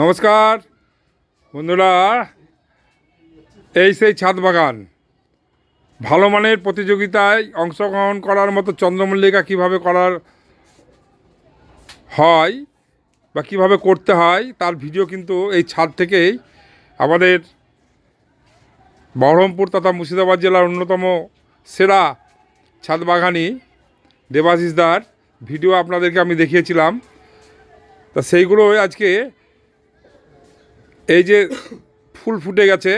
নমস্কার। বন্ধুরা, এই সেই ছাদ বাগান। ভালো মানের প্রতিযোগিতায় অংশগ্রহণ করার মতো চন্দ্রমল্লিকা কীভাবে করার হয় বা কীভাবে করতে হয়, তার ভিডিও কিন্তু এই ছাদ থেকেই আমাদের বহরমপুর তথা মুর্শিদাবাদ জেলার অন্যতম সেরা ছাদ বাগানি দেবাশিসদার। ভিডিও আপনাদেরকে আমি দেখিয়েছিলাম। তা সেইগুলো আজকে এই যে ফুল ফুটে গেছে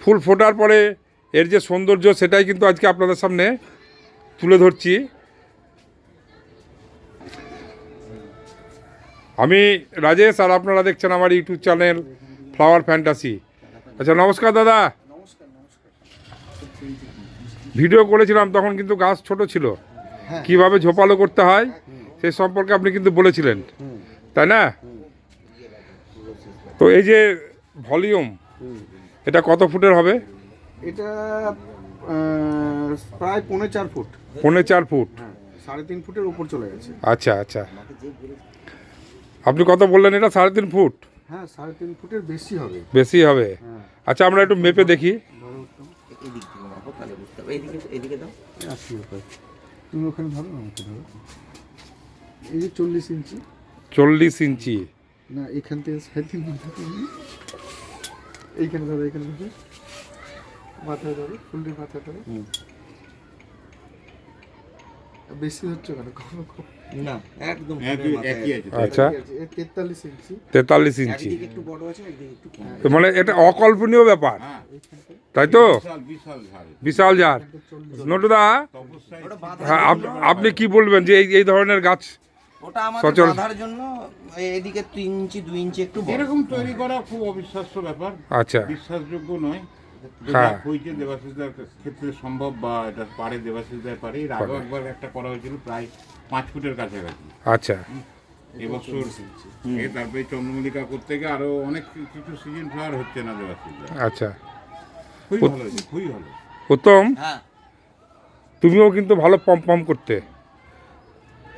ফুল ফোটার পরে এর যে সৌন্দর্য সেটাই কিন্তু আজকে আপনাদের সামনে তুলে ধরছি। আমি রাজেশ আর আপনারা দেখছেন আমার ইউটিউব চ্যানেল ফ্লাওয়ার ফ্যান্টাসি। আচ্ছা নমস্কার দাদা। ভিডিও করেছিলাম তখন কিন্তু গাছ ছোট ছিল। কীভাবে ঝোপালো করতে হয় সে সম্পর্কে আপনি কিন্তু বলেছিলেন। তাই না? তো এই যে ভলিউম এটা কত ফুটের হবে? এটা প্রায় পৌনে চার ফুট। পৌনে চার ফুট। হ্যাঁ সাড়ে তিন ফুটের উপর চলে গেছে। আচ্ছা আচ্ছা। আপনি কত বললেন এটা? সাড়ে তিন ফুট? হ্যাঁ সাড়ে তিন ফুটের বেশি হবে। বেশি হবে। হ্যাঁ। আচ্ছা আমরা একটু মেপে দেখি। তুমি ওখানে চল্লিশ ইঞ্চি। চল্লিশ ইঞ্চি। না এখান থেকে মাথা এইখানে ধরো এখানে ধরো। মাথায় ধরো ফুলটির মাথায় ধরো। বেশি হচ্ছে কেন? না একদম। আছে। আচ্ছা। তেতাল্লিশ ইঞ্চি। তেতাল্লিশ ইঞ্চি। একদিকে একটু বড় আছে একদিকে একটু কম। মানে এটা অকল্পনীয় ব্যাপার। হ্যাঁ। তাই তো? বিশাল বিশাল ঝাড়। নটুদা হ্যাঁ আপনি কি বলবেন যে এই এই ধরনের গাছ ওটা আমাদের বাঁধার জন্য এদিকে তিন ইঞ্চি দুই ইঞ্চি একটু এরকম তৈরি করা খুব অবিশ্বাস্য ব্যাপার। আচ্ছা। বিশ্বাসযোগ্য নয়। হ্যাঁ। হয়েছে দেবাশিসদার ক্ষেত্রে সম্ভব বা এটা পারে দেবাশিসদার পারে। এর আগেও একবার একটা করা হয়েছিল প্রায় পাঁচ ফুটের কাছাকাছি। আচ্ছা। এবছর এ তারপরে চন্দ্রমল্লিকা করতে গিয়ে আরও অনেক কিছু সিজন ফ্লাওয়ার হচ্ছে না দেবাশিসদার। আচ্ছা। খুবই ভালো হয়েছে খুবই ভালো। উত্তম? হ্যাঁ। তুমিও কিন্তু ভালো পম পম করতে।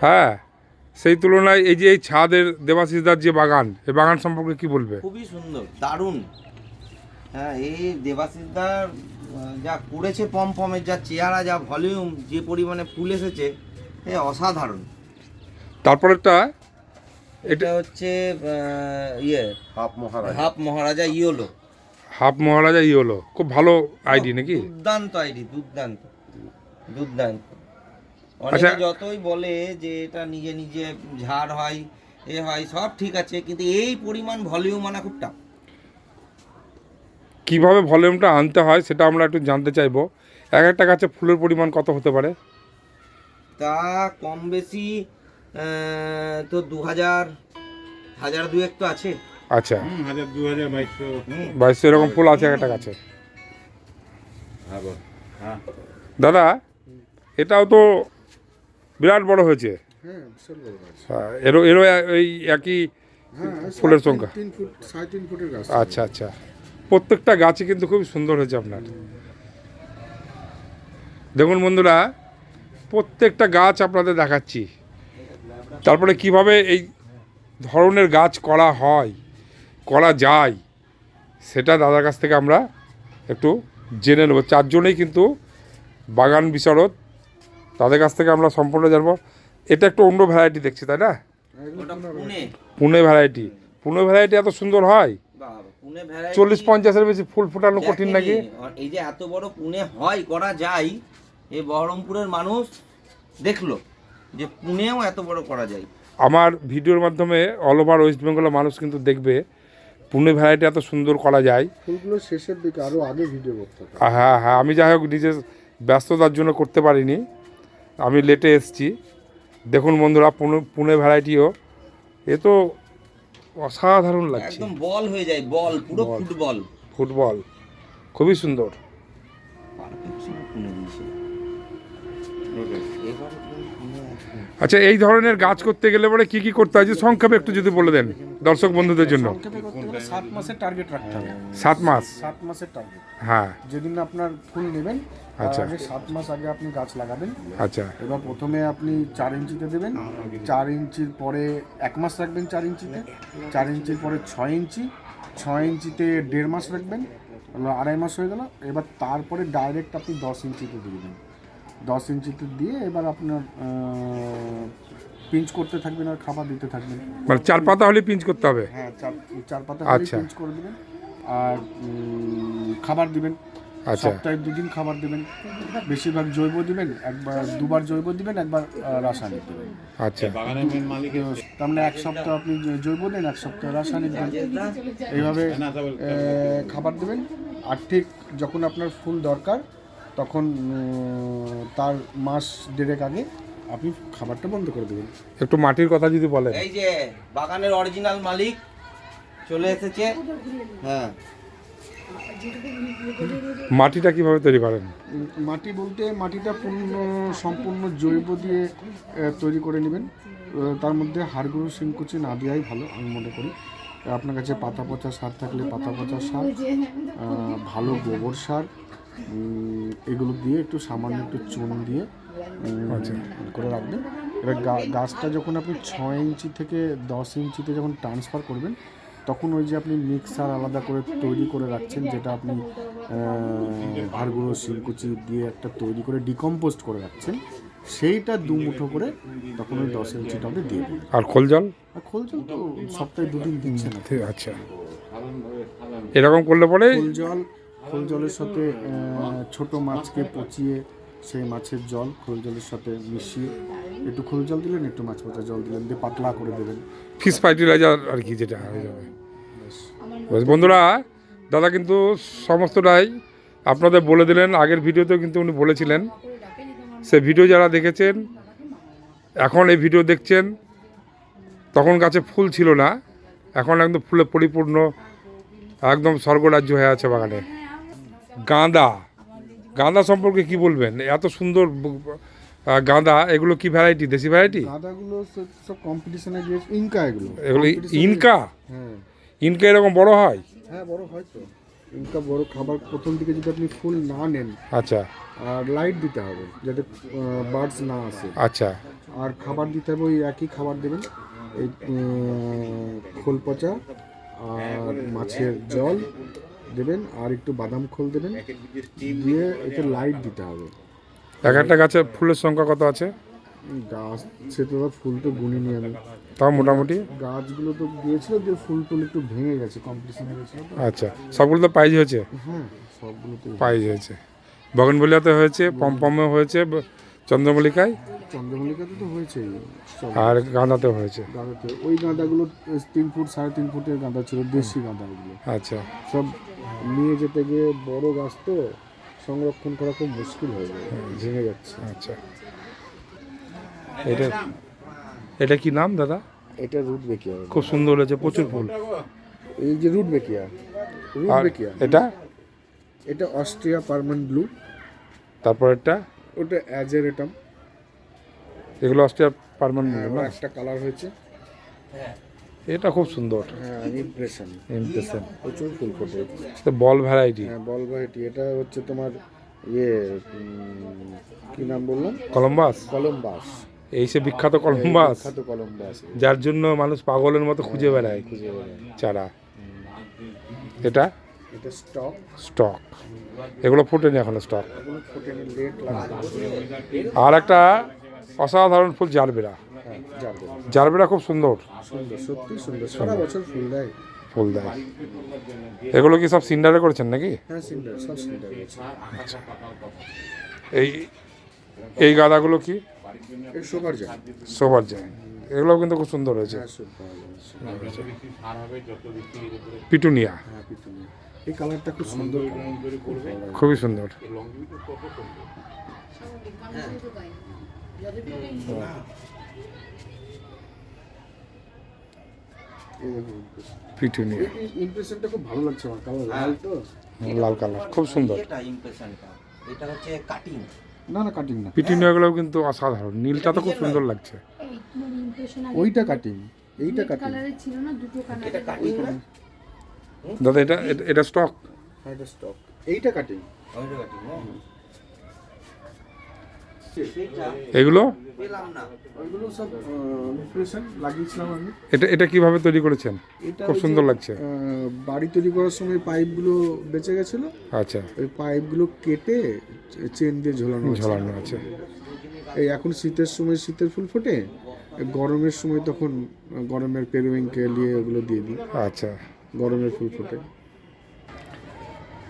হ্যাঁ। সেই তুলনায় এই যে এই ছাদের দেবাশিসদার যে বাগান এই বাগান সম্পর্কে কি বলবে? খুবই সুন্দর দারুণ। হ্যাঁ এই দেবাশিসদার যা করেছে পম পমের যা চেহারা যা ভলিউম যে পরিমাণে ফুল এসেছে এ অসাধারণ। তারপরেরটা এটা হচ্ছে ইয়ে half maharaja. Half maharaja yellow. Half maharaja ই হলো খুব ভালো আইডি নাকি? দুর্দান্ত আইডি দুর্দান্ত দুর্দান্ত। অনেকে যতই বলে যে এটা নিজে নিজে ঝাড় হয় এ হয় সব ঠিক আছে কিন্তু এই পরিমাণ ভলিউম আনা খুব টাফ কীভাবে ভলিউমটা আনতে হয় সেটা আমরা একটু জানতে চাইব। এক একটা গাছে ফুলের পরিমাণ কত হতে পারে? তা কম বেশি তো দু হাজার হাজার দুয়েক তো আছে। আচ্ছা। হাজার দু হাজার বাইশশো বাইশশো এরকম ফুল আছে এক একটা গাছে? হ্যাঁ হ্যাঁ। দাদা এটাও তো বিরাট বড় হয়েছে। হ্যাঁ গাছ হ্যাঁ, এরও এরও এই একই হ্যাঁ ফুলের সংখ্যা। গাছ আচ্ছা আচ্ছা। প্রত্যেকটা গাছই কিন্তু খুব সুন্দর হয়েছে আপনার। দেখুন বন্ধুরা প্রত্যেকটা গাছ আপনাদের দেখাচ্ছি। তারপরে কীভাবে এই ধরনের গাছ করা হয় করা যায় সেটা দাদার কাছ থেকে আমরা একটু জেনে নেব। চারজনেই কিন্তু বাগান বিশারদ তাদের কাছ থেকে আমরা সম্পূর্ণ জানব। এটা একটু অন্য ভ্যারাইটি দেখছি তাই না? পুনে। ভ্যারাইটি পুনে ভ্যারাইটি এত সুন্দর হয়? চল্লিশ পঞ্চাশের বেশি ফুল ফোটানো কঠিন নাকি? এই যে এত বড় পুনে হয় করা যায় এই বহরমপুরের মানুষ দেখল যে পুনেও এত বড় করা যায়। আমার ভিডিওর মাধ্যমে অল ওভার ওয়েস্ট বেঙ্গলের মানুষ কিন্তু দেখবে পুনে ভ্যারাইটি এত সুন্দর করা যায়। ফুলগুলো শেষের দিকে আরও আগে ভিডিও করতে হ্যাঁ হ্যাঁ আমি যাই হোক নিজের ব্যস্ততার জন্য করতে পারিনি। আমি লেটে এসছি। দেখুন বন্ধুরা পুনে পুনে ভ্যারাইটিও এ তো অসাধারণ লাগছে। একদম বল হয়ে যায় বল পুরো বল। ফুটবল ফুটবল খুবই সুন্দর। এবারে আচ্ছা এই ধরনের গাছ করতে গেলে পরে কি কি করতে হয়? যে সংক্ষেপে একটু যদি বলে দেন দর্শক বন্ধুদের জন্য। সাত মাসের টার্গেট রাখতে হবে। সাত মাস? সাত মাসের টার্গেট হ্যাঁ। যেদিন আপনার ফুল নেবেন আচ্ছা। সাত মাস আগে আপনি গাছ লাগাবেন। আচ্ছা। এবার প্রথমে আপনি চার ইঞ্চিতে দেবেন। চার ইঞ্চির পরে এক মাস রাখবেন চার ইঞ্চিতে। চার ইঞ্চির পরে ছয় ইঞ্চি। ছয় ইঞ্চিতে দেড় মাস রাখবেন। আড়াই মাস হয়ে গেল। এবার তারপরে ডাইরেক্ট আপনি দশ ইঞ্চিতে দিয়ে দেবেন। দশ ইঞ্চিতে দিয়ে এবার আপনার পিঞ্চ করতে থাকবেন আর খাবার দিতে থাকবেন। মানে চার পাতা হলে পিঞ্চ করতে হবে? হ্যাঁ চার চার পাতা আচ্ছা। পিঞ্চ করে দেবেন আর উম, খাবার দিবেন। আচ্ছা। সপ্তাহে দুদিন খাবার দিবেন। বেশিরভাগ জৈব দিবেন একবার দুবার জৈব দিবেন একবার আহ, রাসায়নিক দিবেন। আচ্ছা। বাগানের মেন মালিক তার মানে এক সপ্তাহ আপনি জ- জৈব দেন এক সপ্তাহ রাসায়নিক দেন। এইভাবে আহ, খাবার দেবেন। আর ঠিক যখন আপনার ফুল দরকার তখন তার মাস দেড়েক আগে আপনি খাবারটা বন্ধ করে দেবেন। একটু মাটির কথা যদি বলেন। এই যে বাগানের অরিজিনাল মালিক চলে এসেছে। হ্যাঁ। মাটিটা কীভাবে তৈরি করেন? মাটি বলতে মাটিটা পূর্ণ সম্পূর্ণ জৈব দিয়ে তৈরি করে নেবেন। তার মধ্যে হাড়গুঁড়ো শিংকুচি না দেওয়াই ভালো আমি মনে করি। আপনার কাছে পাতা পচা সার থাকলে পাতা পচা সার ভালো গোবর সার এগুলো দিয়ে একটু সামান্য একটু চুন দিয়ে করে রাখবেন। এবার গাছটা যখন আপনি ছয় ইঞ্চি থেকে দশ ইঞ্চিতে যখন ট্রান্সফার করবেন তখন ওই যে আপনি মিক্সার আলাদা করে তৈরি করে রাখছেন যেটা আপনি হাড়গুঁড়ো শিলকুচি দিয়ে একটা তৈরি করে ডিকম্পোস্ট করে রাখছেন সেইটা দু মুঠো করে তখন ওই দশ ইঞ্চি টবে দিয়ে দেবেন। আর খোল জল? আর খোল জল তো সপ্তাহে দুদিন দিচ্ছে না। ঠিক- আচ্ছা এরকম করলে পরে খোল জল খোল জলের সাথে ছোট মাছকে পচিয়ে সেই মাছের জল খোল জলের সাথে মিশিয়ে একটু খোল জল দিলেন একটু মাছ পচা জল দিলেন দিয়ে পাতলা করে দেবেন। ফিস ফার্টিলাইজার আর কি যেটা হয়ে যাবে। বন্ধুরা দাদা কিন্তু সমস্তটাই আপনাদের বলে দিলেন আগের ভিডিওতেও কিন্তু উনি বলেছিলেন। সে ভিডিও যারা দেখেছেন এখন এই ভিডিও দেখছেন তখন গাছে ফুল ছিল না এখন একদম ফুলে পরিপূর্ণ একদম স্বর্গরাজ্য হয়ে আছে বাগানে। গাঁদা। গাঁদা সম্পর্কে কি বলবেন? এত সুন্দর গাঁদা এগুলো কি ভ্যারাইটি দেশি ভ্যারাইটি গাঁদাগুলো সব কম্পিটিশনে গিয়ে ইনকা এগুলো। এগুলো ইনকা? হ্যাঁ। ইনকা এরকম বড় হয়? হ্যাঁ বড় হয় তো। ইনকা বড় খাবার প্রথম দিকে যদি আপনি ফুল না নেন আচ্ছা। আর লাইট দিতে হবে যাতে বার্ডস না আসে। আচ্ছা। আর খাবার দিতে হবে ওই একই খাবার দেবেন এই খোল পচা আর মাছের জল দেবেন আর একটু বাদাম খোল দেবেন। দিয়ে এতে লাইট দিতে হবে। এক একটা গাছে ফুলের সংখ্যা কত আছে? গাছ সে তো ফুল তো গুনিনি আমি। তাও মোটামুটি? গাছগুলো তো দিয়েছিল দিয়ে ফুল টুল একটু ভেঙে গেছে কম্পিটিশনে গেছিল আচ্ছা সবগুলো তো প্রাইজ হয়েছে? হ্যাঁ সবগুলোতে প্রাইজ হয়েছে। বগনবলিয়াতে হয়েছে পমপমে হয়েছে চন্দ্রমল্লিকায়? চন্দ্রমল্লিকাতে তো হয়েছেই। আর গাঁদাতে হয়েছে। গাঁদাতে। ওই গাঁদাগুলো তিন ফুট সাড়ে তিন ফুটের গাঁদা ছিল দেশি গাঁদা ওগুলো আচ্ছা। সব নিয়ে যেতে গিয়ে বড় গাছ তো সংরক্ষণ করা খুব মুশকিল হয়ে যায় ভেঙে যাচ্ছে। আচ্ছা। এটা এটা কি নাম দাদা? এটা রুট বেকিয়া। খুব সুন্দর হয়েছে প্রচুর ফুল। এই যে রুট বেকিয়া রুট বেকিয়া। এটা? এটা অস্ট্রিয়া পারমানেন্ট ব্লু। তারপর এটা ওটা অ্যাজেরেটাম এগুলো অস্ট্রিয়ার পারমানেন্ট না? একটা কালার হয়েছে। এটা খুব সুন্দর। হ্যাঁ ইমপ্রেশন ইমপ্রেশন প্রচুর ফুল ফোটে। বল ভ্যারাইটি হ্যাঁ বল ভ্যারাইটি এটা হচ্ছে তোমার ইয়ে কি নাম বললাম? কলম্বাস কলম্বাস এই সে বিখ্যাত কলম্বাস বিখ্যাত কলম্বাস যার জন্য মানুষ পাগলের মতো খুঁজে বেড়ায় খুঁজে বেড়ায়। চারা। এটা? এটা স্টক স্টক এগুলো ফুটেনি এখনও স্টক আর একটা অসাধারণ ফুল জারবেরা। হ্যাঁ জারবেরা। খুব সুন্দর। সুন্দর সত্যি সুন্দর। সারা বছর ফুল দেয়। ফুল দেয়। এগুলো কি সব সিন্ডারে করেছেন নাকি? হ্যাঁ আছে এই এই গাঁদাগুলো কি? শোবার যায় সবার যায় এগুলো কিন্তু খুব সুন্দর হয়েছে। হ্যাঁ পিটুনিয়া। পিটুনি এই কালারটা খুব সুন্দর। খুবই সুন্দর। ইমপ্রেশনটা খুব ভালো লাগছে আমার কালার লাল তো? লাল কালার খুব সুন্দর। এটা ইমপ্রেশনটা এটা হচ্ছে কাটিং না না কাটিং না। পিটুনিয়াগুলো কিন্তু অসাধারণ। নীলটা তো খুব সুন্দর লাগছে। ওইটা কাটিং এইটা কাটিং কালারের ছিল না দুটো এটা কাটিং না? দাদা এটা এটা- এটা স্টক হ্যাঁ এটা স্টক এইটা কাটিং ওইটা কাটিং এগুলো? এটা এটা কীভাবে তৈরি করেছেন? এটা খুব সুন্দর লাগছে। বাড়ি তৈরি করার সময় পাইপগুলো বেঁচে গেছিল। আচ্ছা। ওই পাইপগুলো কেটে চেন দিয়ে ঝোলানো ঝোলানো আছে। এই এখন শীতের সময় শীতের ফুল ফোটে গরমের সময় তখন গরমের পেরুইংকে নিয়ে ওগুলো দিয়ে দিই। আচ্ছা। গরমের ফুল ফোটে।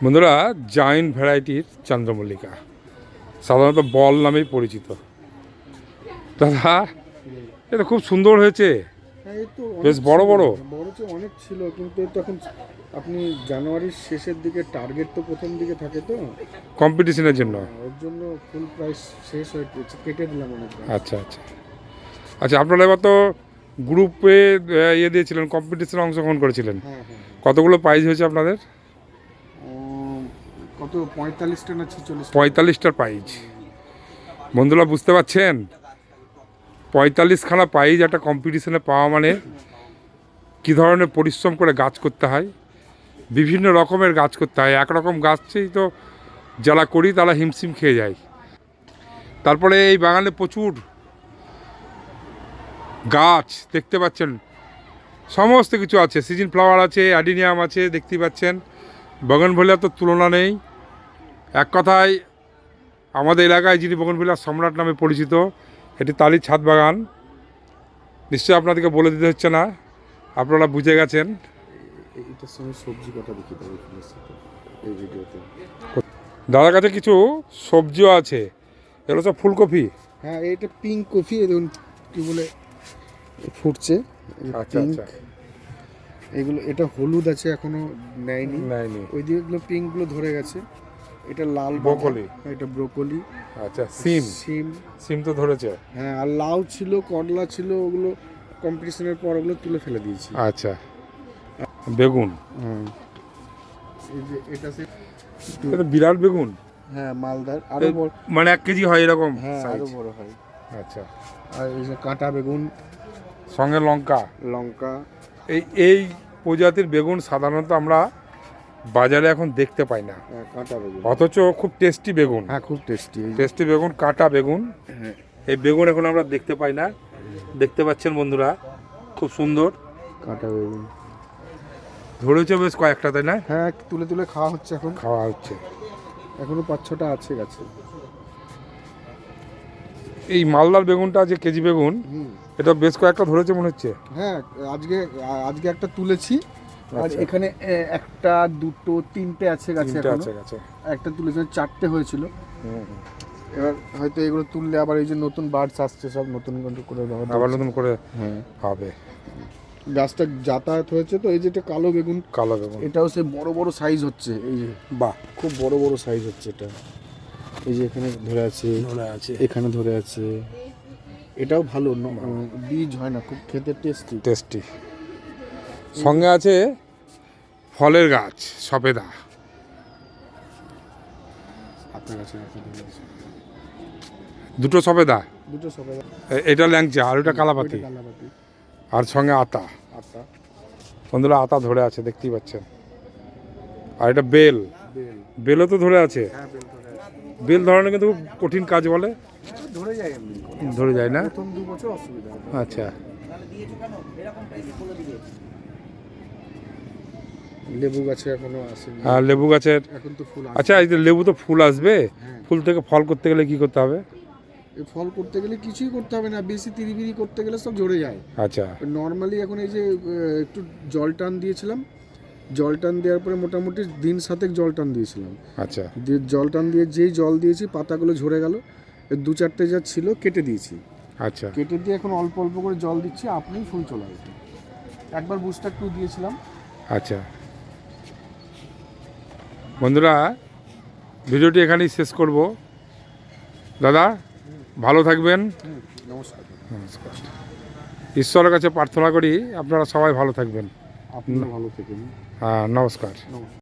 বন্ধুরা জাইন্ট ভ্যারাইটির চন্দ্রমল্লিকা। সাধারণত বল নামেই পরিচিত। দাদা এটা খুব সুন্দর হয়েছে। হ্যাঁ এই তো বেশ বড় বড়। বড় তো অনেক ছিল কিন্তু তখন আপনি জানুয়ারির শেষের দিকে টার্গেট তো প্রথম দিকে থাকে তো। কম্পিটিশনের জন্য। ওর জন্য ফুল প্রাইস শেষ হয়ে গেছে কেটে দিলাম অনেক আচ্ছা আচ্ছা। আচ্ছা আপনারা এবার তো গ্রুপে ইয়ে দিয়েছিলেন কম্পিটিশনে অংশগ্রহণ করেছিলেন। হ্যাঁ হ্যাঁ কতগুলো প্রাইজ হয়েছে আপনাদের? কত পঁয়তাল্লিশটা না ছেচল্লিশ পঁয়তাল্লিশটার প্রাইজ বন্ধুরা বুঝতে পারছেন? পঁয়তাল্লিশখানা প্রাইজ একটা কম্পিটিশনে পাওয়া মানে কী ধরনের পরিশ্রম করে গাছ করতে হয় বিভিন্ন রকমের গাছ করতে হয়। একরকম গাছই তো যারা করি তারা হিমশিম খেয়ে যায়। তারপরে এই বাগানে প্রচুর গাছ দেখতে পাচ্ছেন। সমস্ত কিছু আছে সিজন ফ্লাওয়ার আছে অ্যাডিনিয়াম আছে দেখতে পাচ্ছেন। বগনভলিয়া তো তুলনা নেই। এক কথায় আমাদের এলাকায় যিনি বগনভিলার সম্রাট নামে পরিচিত এটি তালির ছাদ বাগান। নিশ্চয়ই আপনাদেরকে বলে দিতে হচ্ছে না আপনারা বুঝে গেছেন। এইটার সঙ্গে সবজি কটা দেখি তবে ফুলের সাথে এই ভিডিওতে। দাদার কাছে কিছু সবজিও আছে এগুলো সব ফুলকপি? হ্যাঁ এটা পিঙ্ক কফি এই দেখুন কি বলে ফুটছে আচ্ছা পিঙ্ক আচ্ছা। এগুলো এটা হলুদ আছে এখনও নেয়নি। নেয়নি। ওই দিকেগুলো পিঙ্কগুলো ধরে গেছে। এটা লাল। ব্রোকলি। এটা ব্রোকলি। আচ্ছা সিম? সিম। সিম তো ধরেছে? হ্যাঁ আর লাউ ছিল করলা ছিল ওগুলো কম্পিটিশনের পর ওগুলো তুলে ফেলে দিয়েছি। আচ্ছা। বেগুন? এই যে এটা সে এটা বিরাট বেগুন? হ্যাঁ মালদার। আরও বড় মানে এক কেজি হয় এরকম হ্যাঁ। আরও বড় হয়। আচ্ছা। আর এই যে কাঁটা বেগুন। সঙ্গে লঙ্কা। লঙ্কা। এই এই প্রজাতির বেগুন সাধারণত আমরা বাজারে এখন দেখতে পাই না। হ্যাঁ, কাঁটা বেগুন। অথচ খুব টেস্টি বেগুন। হ্যাঁ খুব টেস্টি। টেস্টি বেগুন কাটা বেগুন। হ্যাঁ। এই বেগুন এখন আমরা দেখতে পাই না। দেখতে পাচ্ছেন বন্ধুরা খুব সুন্দর। কাঁটা বেগুন। ধরেছে বেশ কয়েকটা তাই না? হ্যাঁ তুলে তুলে খাওয়া হচ্ছে এখন। খাওয়া হচ্ছে। এখনও পাঁচ ছটা আছে গাছে। এই মালদার বেগুনটা যে কেজি বেগুন এটা বেশ কয়েকটা ধরেছে মনে হচ্ছে। হ্যাঁ আজকে আজকে একটা তুলেছি। আর আচ্ছা। এখানে একটা দুটো তিনটে আছে গাছে একটা তুলেছি চারটে হয়েছিল। এবার হয়তো এগুলো তুললে আবার এই যে নতুন বার্ডস আসছে সব নতুন করে আবার নতুন করে হ্যাঁ হবে। গাছটা যাতায়াত হয়েছে তো এই যেটা কালো বেগুন কালো বেগুন। এটাও সে বড় বড় সাইজ হচ্ছে এই যে। বাহ। খুব বড় বড় সাইজ হচ্ছে এটা। এই যে এখানে ধরে আছে ধরে আছে। এখানে ধরে আছে। এটাও ভালো বীজ হয় না খুব খেতে টেস্টি টেস্টি সঙ্গে আছে ফলের গাছ আপনার কাছে আছে। দুটো সবেদা দুটো সবাই এটা ল্যাংচা আর ওটা কালাপাতি। আর সঙ্গে আতা। আটা বন্ধুরা আতা ধরে আছে দেখতেই পাচ্ছেন। আর এটা বেল। বেল। বেলও তো ধরে আছে? হ্যাঁ বেল ধরে আছে। বেল ধরানো কিন্তু খুব কঠিন কাজ বলে। ধরে যায় ধরে যায় না? প্রথম দু বছর অসুবিধা আচ্ছা। লেবু গাছে এখনও আসেনি। আর লেবু গাছের এখন তো ফুল আচ্ছা এই যে লেবু তো ফুল আসবে। হ্যাঁ। ফুল থেকে ফল করতে গেলে কি করতে হবে? এই ফল করতে গেলে কিছুই করতে হবে না। বেশি তিরিবিরি করতে গেলে সব ঝরে যায়। আচ্ছা। নর্মালি এখন এই যে একটু জল টান দিয়েছিলাম জল টান দেওয়ার পরে মোটামুটি দিন সাতেক জল টান দিয়েছিলাম। আচ্ছা। দিয়ে জল টান দিয়ে যেই জল দিয়েছি পাতাগুলো ঝরে গেল দু চারটে যা ছিল কেটে দিয়েছি। আচ্ছা। কেটে দিয়ে এখন অল্প অল্প করে জল দিচ্ছি আপনিই ফুল চলে আসবে একবার বুস্টার টু দিয়েছিলাম। আচ্ছা। বন্ধুরা ভিডিওটি এখানেই শেষ করব। দাদা ভালো থাকবেন। নমস্কার। নমস্কার। ঈশ্বরের কাছে প্রার্থনা করি আপনারা সবাই ভালো থাকবেন। আপনিও ভালো থাকেন। হ্যাঁ নমস্কার। নমস্কার।